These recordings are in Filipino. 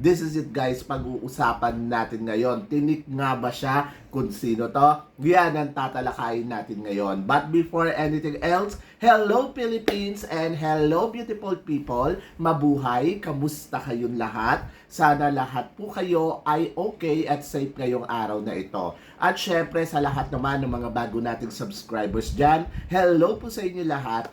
This is it guys, pag-uusapan natin ngayon. Tinik nga ba siya kung sino to? Yan ang tatalakayin natin ngayon. But before anything else, hello Philippines and hello beautiful people. Mabuhay! Kamusta kayong lahat? Sana lahat po kayo ay okay at safe ngayong araw na ito. At syempre sa lahat naman ng mga bago nating subscribers dyan, hello po sa inyo lahat.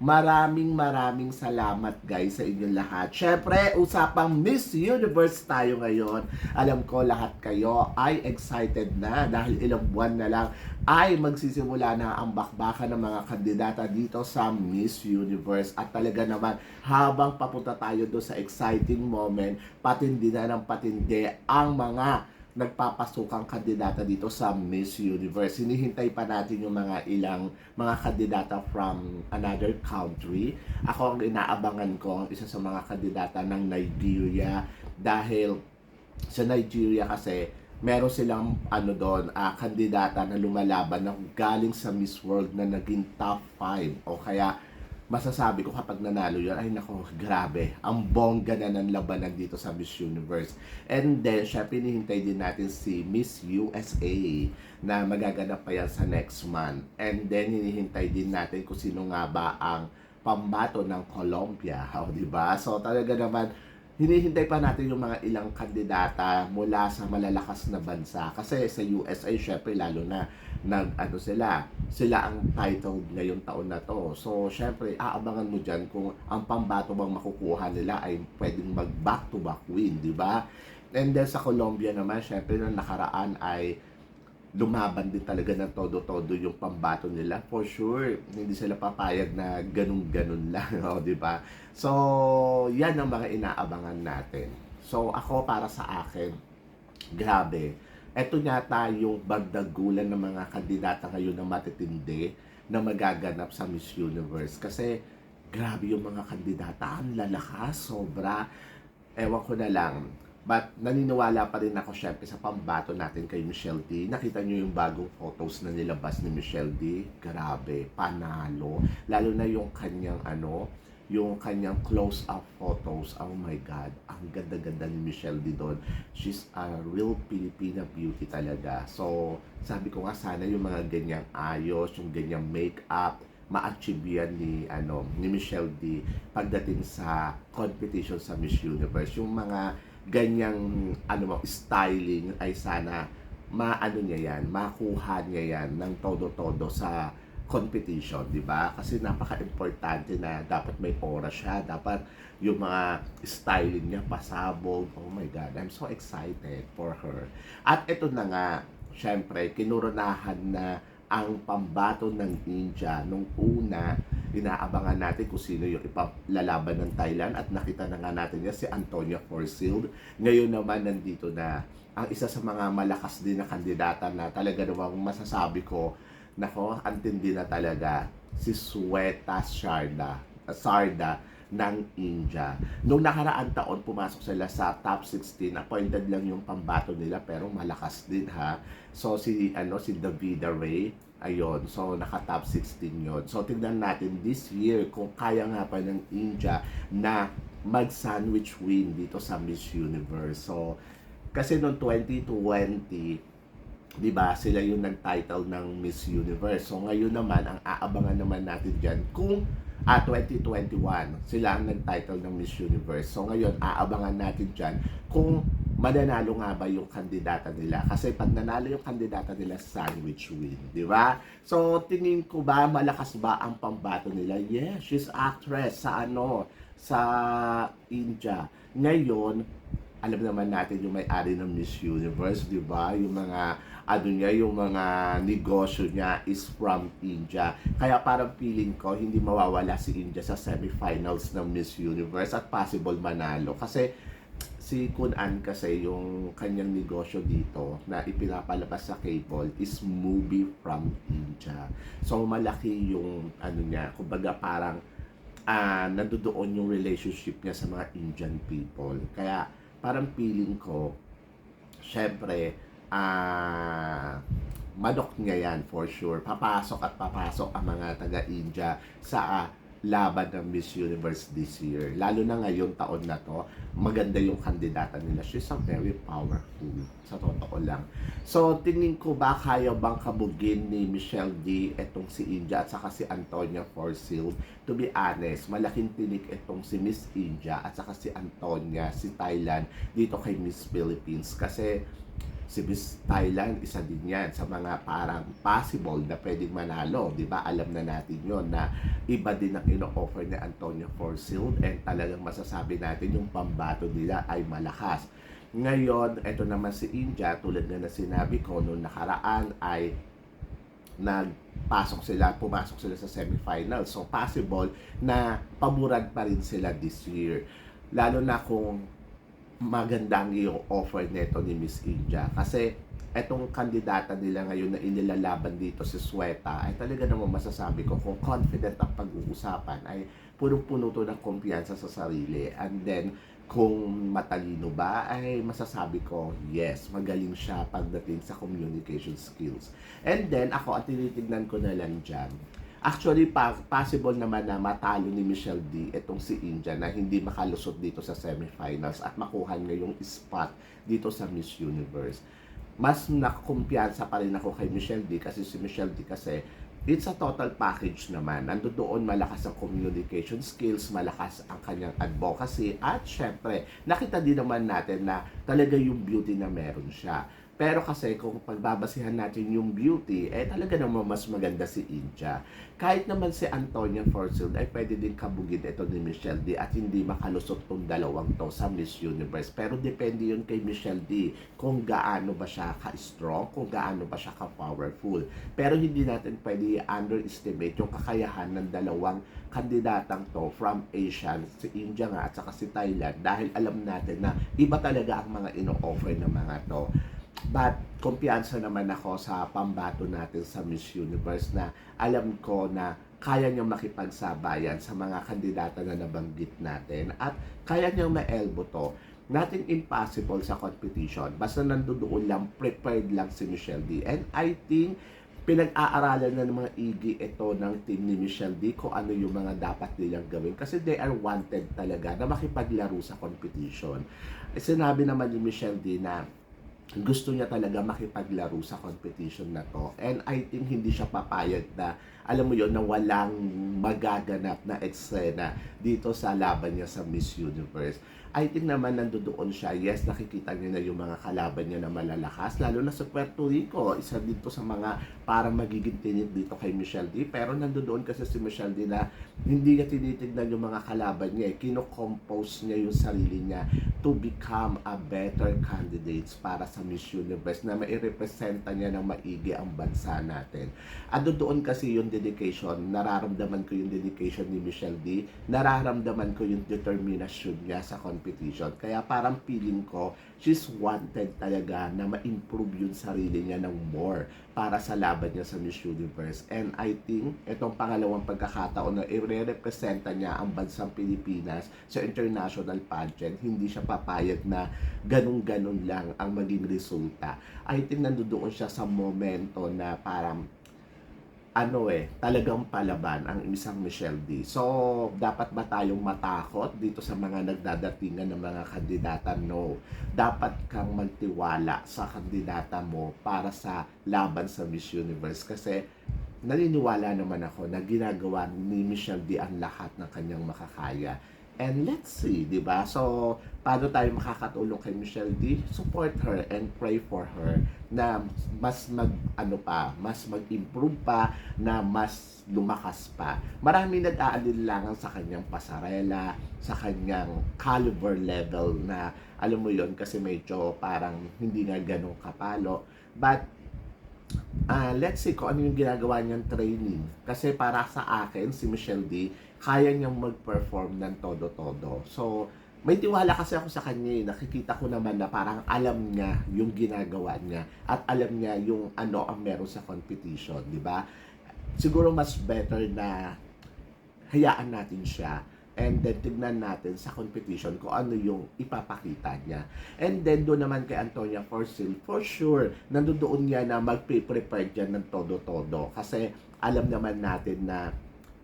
maraming maraming salamat guys sa inyo lahat. Syempre, usapang Miss Universe tayo ngayon. Alam ko lahat kayo ay excited na dahil ilang buwan na lang ay magsisimula na ang bakbakan ng mga kandidata dito sa Miss Universe. At talaga naman, habang papunta tayo do sa exciting moment, patindi na ng patindi ang mga nagpapasukang kandidata dito sa Miss Universe. Hinihintay pa natin yung mga ilang mga kandidata from another country. Ako ang inaabangan ko, isa sa mga kandidata ng Nigeria dahil sa Nigeria kasi meron silang ano doon, ah, kandidata na lumalaban na galing sa Miss World na naging top 5 o kaya masasabi ko kapag nanalo yun, ay nako, grabe. Ang bongga na ng labanan dito sa Miss Universe. And then, siya pinihintay din natin si Miss USA na magaganap pa yan sa next month. And then, hinihintay din natin kung sino nga ba ang pambato ng Colombia. O, di ba? So, talaga naman, hinihintay pa natin yung mga ilang kandidata mula sa malalakas na bansa. Kasi sa USA, syempre, lalo na nag ano sila, sila ang titled ngayong taon na to. So, syempre, aabangan mo dyan kung ang pambato bang makukuha nila ay pwedeng mag back-to-back win, di ba? And then sa Colombia naman, syempre, na nakaraan ay lumaban din talaga ng todo-todo yung pambato nila. For sure, hindi sila papayag na ganun-ganun lang, o, di ba? So, yan ang mga inaabangan natin. So, ako para sa akin, grabe. Ito yata yung bagdagulan ng mga kandidata ngayon na matitindi na magaganap sa Miss Universe. Kasi, grabe yung mga kandidata. Ang lalakas, sobra. Ewan ko na lang. But naniniwala pa rin ako syempre sa pambato natin kay Michelle D. Nakita nyo yung bagong photos na nilabas ni Michelle D. Grabe, panalo. Lalo na yung kanyang ano, yung kanyang close-up photos. Oh my God, ang ganda-ganda ni Michelle D doon. She's a real Filipina beauty talaga. So, sabi ko nga sana yung mga ganyang ayos, yung ganyang make-up, ma-achieve yan ni, ano, ni Michelle D pagdating sa competition sa Miss Universe. Yung mga ganyang ano mo, styling ay sana maano niya yan, makuha niya yan ng todo-todo sa competition, di ba? Kasi napaka-importante na dapat may oras siya, dapat yung mga styling niya pasabog. Oh my God, I'm so excited for her. At ito na nga, syempre, kinurunahan na ang pambato ng India nung una inaabangan natin kung sino yung ipalalaban ng Thailand at nakita na nga natin niya si Antonia Forsyth. Ngayon naman nandito na. Ang isa sa mga malakas din na kandidata na talaga namang masasabi ko nako, antindi na talaga si Sweta Sharda, Sarda ng India. Noong nakaraan taon, pumasok sila sa top 16. Appointed lang yung pambato nila pero malakas din ha. So si ano si Davida Ray, ayun. So naka top 16 yon. So tingnan natin this year kung kaya nga pa ng India na mag-sandwich win dito sa Miss Universe. So kasi noong 2020 di ba, sila yung nag-title ng Miss Universe. So ngayon naman, ang aabangan naman natin dyan kung ah, 2021, sila ang nag-title ng Miss Universe. So ngayon, aabangan natin dyan kung mananalo nga ba yung kandidata nila. Kasi pag nanalo yung kandidata nila, sandwich win. Di ba? So tingin ko ba, malakas ba ang pambato nila? Yes, she's actress sa ano, sa India. Ngayon, alam naman natin yung may-ari ng Miss Universe, di ba? Yung mga ano niya, yung mga negosyo niya is from India. Kaya parang feeling ko, hindi mawawala si India sa semifinals ng Miss Universe at possible manalo. Kasi si Kun An kasi yung kanyang negosyo dito na ipinapalabas sa cable is movie from India. So malaki yung ano niya, kumbaga parang ah nandoon yung relationship niya sa mga Indian people. Kaya parang feeling ko, syempre, ah manok niya yan for sure. Papasok at papasok ang mga taga-India sa ah, laban ng Miss Universe this year. Lalo na ngayong taon na to, maganda yung kandidata nila. She's a very powerful, sa totoo lang. So, tingin ko ba kaya bang kabugin ni Michelle D etong si India at saka si Antonia Forsyth? To be honest, malaking tinik etong si Miss India at saka si Antonia, si Thailand dito kay Miss Philippines. Kasi si Miss Thailand, isa din yan sa mga parang possible na pwedeng manalo. Di ba? Alam na natin yon na iba din ang ino-offer ni Antonio Forsyth and talagang masasabi natin yung pambato nila ay malakas. Ngayon, ito naman si India, tulad nga na sinabi ko noong nakaraan ay nagpasok sila, pumasok sila sa semifinal. So, possible na pamuran pa rin sila this year. Lalo na kung magandang yung offer nito ni Miss India. Kasi etong kandidata nila ngayon na inilalaban dito si Sweta ay talaga namang masasabi ko kung confident ang pag-uusapan ay punong-puno to ng kumpiyansa sa sarili and then kung matalino ba ay masasabi ko yes magaling siya pagdating sa communication skills and then ako at tinitignan ko na lang dyan Actually, pa- possible naman na matalo ni Michelle D itong si India na hindi makalusot dito sa semifinals at makuha niya yung spot dito sa Miss Universe. Mas nakumpiyansa pa rin ako kay Michelle D kasi si Michelle D kasi it's a total package naman. Nando doon malakas ang communication skills, malakas ang kanyang advocacy at syempre nakita din naman natin na talaga yung beauty na meron siya. Pero kasi kung pagbabasihan natin yung beauty, eh talaga naman mas maganda si India. Kahit naman si Antonia Forsyth ay pwede din kabugin ito ni Michelle D at hindi makalusot tong dalawang to sa Miss Universe. Pero depende yun kay Michelle D kung gaano ba siya ka-strong, kung gaano ba siya ka-powerful. Pero hindi natin pwede underestimate yung kakayahan ng dalawang kandidatang to from Asian, si India nga at saka si Thailand dahil alam natin na iba talaga ang mga ino-offer ng mga to. But kumpiyansa naman ako sa pambato natin sa Miss Universe na alam ko na kaya niyang makipagsabayan sa mga kandidata na nabanggit natin at kaya niyang ma-elbow to. Nothing impossible sa competition. Basta nandoon lang, prepared lang si Michelle D. And I think pinag-aaralan na ng mga igi ito ng team ni Michelle D kung ano yung mga dapat nilang gawin kasi they are wanted talaga na makipaglaro sa competition. Sinabi naman ni Michelle D na gusto niya talaga makipaglaro sa competition na to. And I think hindi siya papayag na, alam mo yon na walang magaganap na eksena dito sa laban niya sa Miss Universe. I think naman nandoon siya, yes, nakikita niya na yung mga kalaban niya na malalakas, lalo na sa Puerto Rico, isa dito sa mga parang magiging tinid dito kay Michelle D. Pero nandoon kasi si Michelle D na hindi niya tinitignan yung mga kalaban niya, eh. kino-compose niya yung sarili niya to become a better candidates para sa Miss Universe na mairepresenta niya ng maigi ang bansa natin. At doon kasi yung dedication, nararamdaman ko yung dedication ni Michelle D, nararamdaman ko yung determination niya sa competition. Kaya parang feeling ko, she's wanted talaga na ma-improve yung sarili niya ng more para sa laban niya sa Miss Universe. And I think, itong pangalawang pagkakataon na i-representa niya ang bansang Pilipinas sa international pageant, hindi siya papayag na ganun-ganun lang ang maging resulta. I think nandoon siya sa momento na parang ano eh, talagang palaban ang isang Michelle D. So, dapat ba tayong matakot dito sa mga nagdadatingan ng mga kandidata? No. Dapat kang magtiwala sa kandidata mo para sa laban sa Miss Universe kasi naniniwala naman ako na ginagawa ni Michelle D ang lahat ng kanyang makakaya. And let's see, di ba? So, paano tayo makakatulong kay Michelle D? Support her and pray for her na mas mag, ano pa, mas mag-improve pa, na mas lumakas pa. Marami nag-aalinlangan sa kanyang pasarela, sa kanyang caliber level na, alam mo yon kasi medyo parang hindi nga ganun kapalo. But, ah let's see kung ano yung ginagawa niyang training. Kasi para sa akin, si Michelle D, kaya niyang mag-perform ng todo-todo. So, may tiwala kasi ako sa kanya eh. Nakikita ko naman na parang alam niya yung ginagawa niya at alam niya yung ano ang meron sa competition, di ba? Siguro mas better na hayaan natin siya and then tignan natin sa competition kung ano yung ipapakita niya. And then doon naman kay Antonia Forsil, for sure, nandoon niya na magpe-prepare dyan ng todo-todo. Kasi alam naman natin na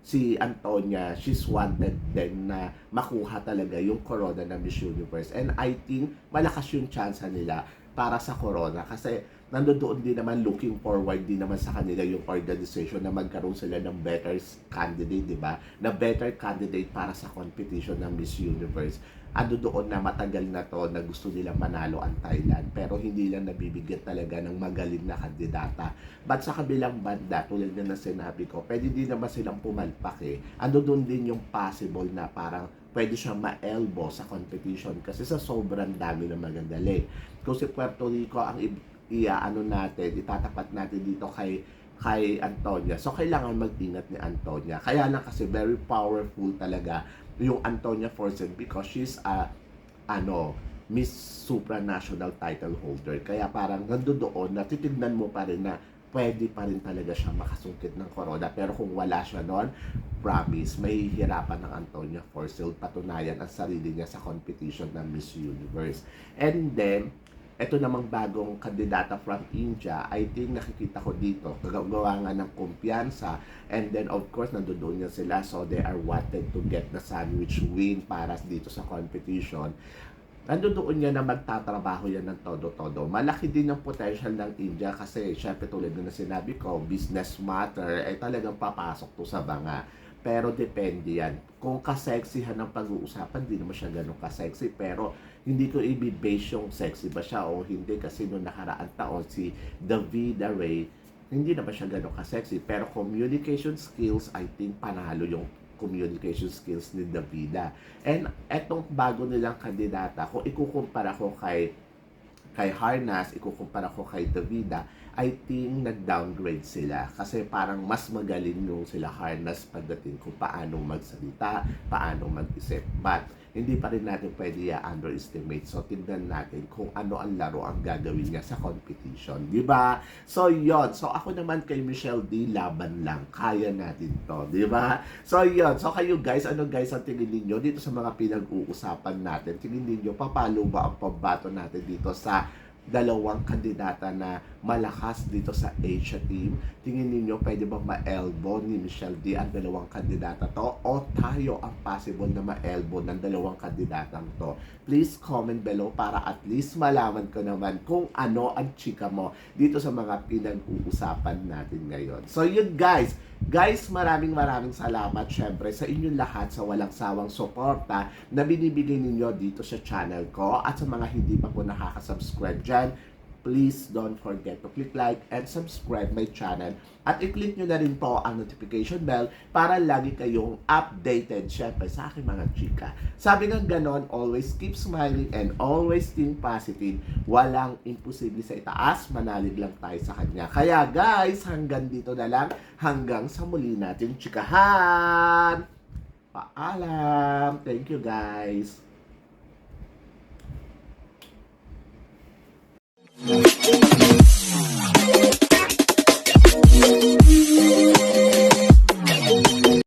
si Antonia, she's wanted din na makuha talaga yung corona ng Miss Universe. And I think malakas yung chance nila para sa corona kasi nandoon din naman looking forward din naman sa kanila yung organization na magkaroon sila ng better candidate, di ba? Na better candidate para sa competition ng Miss Universe. Ano doon na matagal na to na gusto nila manalo ang Thailand pero hindi lang nabibigyan talaga ng magaling na kandidata. But sa kabilang banda, tulad na ng sinabi ko, pwede din naman silang pumalpak eh. Ano doon din yung possible na parang pwede siyang ma-elbow sa competition kasi sa sobrang dami ng magagaling. Kung si Puerto Rico ang iaano natin, itatapat natin dito kay kay Antonia. So, kailangan mag-ingat ni Antonia. Kaya lang kasi very powerful talaga yung Antonia Forsen because she's a, ano, Miss Supranational title holder. Kaya parang nandoon na titignan mo pa rin na pwede pa rin talaga siya makasungkit ng corona. Pero kung wala siya noon, promise, may hirapan ng Antonia Forcel patunayan ang sarili niya sa competition ng Miss Universe. And then, ito namang bagong kandidata from India, I think nakikita ko dito, gagawa nga ng kumpiyansa, and then of course, nandoon niya sila, so they are wanted to get the sandwich win para dito sa competition. Nandoon niya na magtatrabaho yan ng todo-todo. Malaki din ang potential ng India kasi syempre tulad na sinabi ko, business matter, eh talagang papasok to sa banga. Pero depende yan. Kung kaseksihan ang pag-uusapan, di naman siya ganun kasexy. Pero hindi ko i-base yung sexy ba siya o hindi kasi noong nakaraang taon si Davida Ray, hindi naman siya ganun kasexy. Pero communication skills, I think panalo yung communication skills ni Davida. And etong bago nilang kandidata, kung ikukumpara ko kay kay Harnas, ikukumpara ko kay Davida, I think nag-downgrade sila kasi parang mas magaling yung sila Harnas pagdating kung paano magsalita, paano mag-isip. But hindi pa rin natin pwede i-underestimate. So, tignan natin kung ano ang laro ang gagawin niya sa competition. Di ba? So, yon So, ako naman kay Michelle D, laban lang. Kaya natin to. Di ba? So, yon So, kayo guys, ano guys ang tingin ninyo dito sa mga pinag-uusapan natin? Tingin ninyo, papalo ba ang pambato natin dito sa dalawang kandidata na malakas dito sa Asia team. Tingin ninyo pwede bang ma-elbow ni Michelle D ang dalawang kandidata to o tayo ang possible na ma-elbow ng dalawang kandidatang to? Please comment below para at least malaman ko naman kung ano ang chika mo dito sa mga pinag-uusapan natin ngayon. So yun guys, Guys, maraming maraming salamat syempre sa inyong lahat sa walang sawang suporta na binibigay ninyo dito sa channel ko at sa mga hindi pa po nakaka-subscribe dyan, please don't forget to click like and subscribe my channel at i-click nyo na rin po ang notification bell para lagi kayong updated syempre sa aking mga chika. Sabi ng ganon, always keep smiling and always think positive. Walang imposible sa itaas, manalig lang tayo sa kanya. Kaya guys, hanggang dito na lang, hanggang sa muli natin chikahan! Paalam! Thank you guys! Thank you.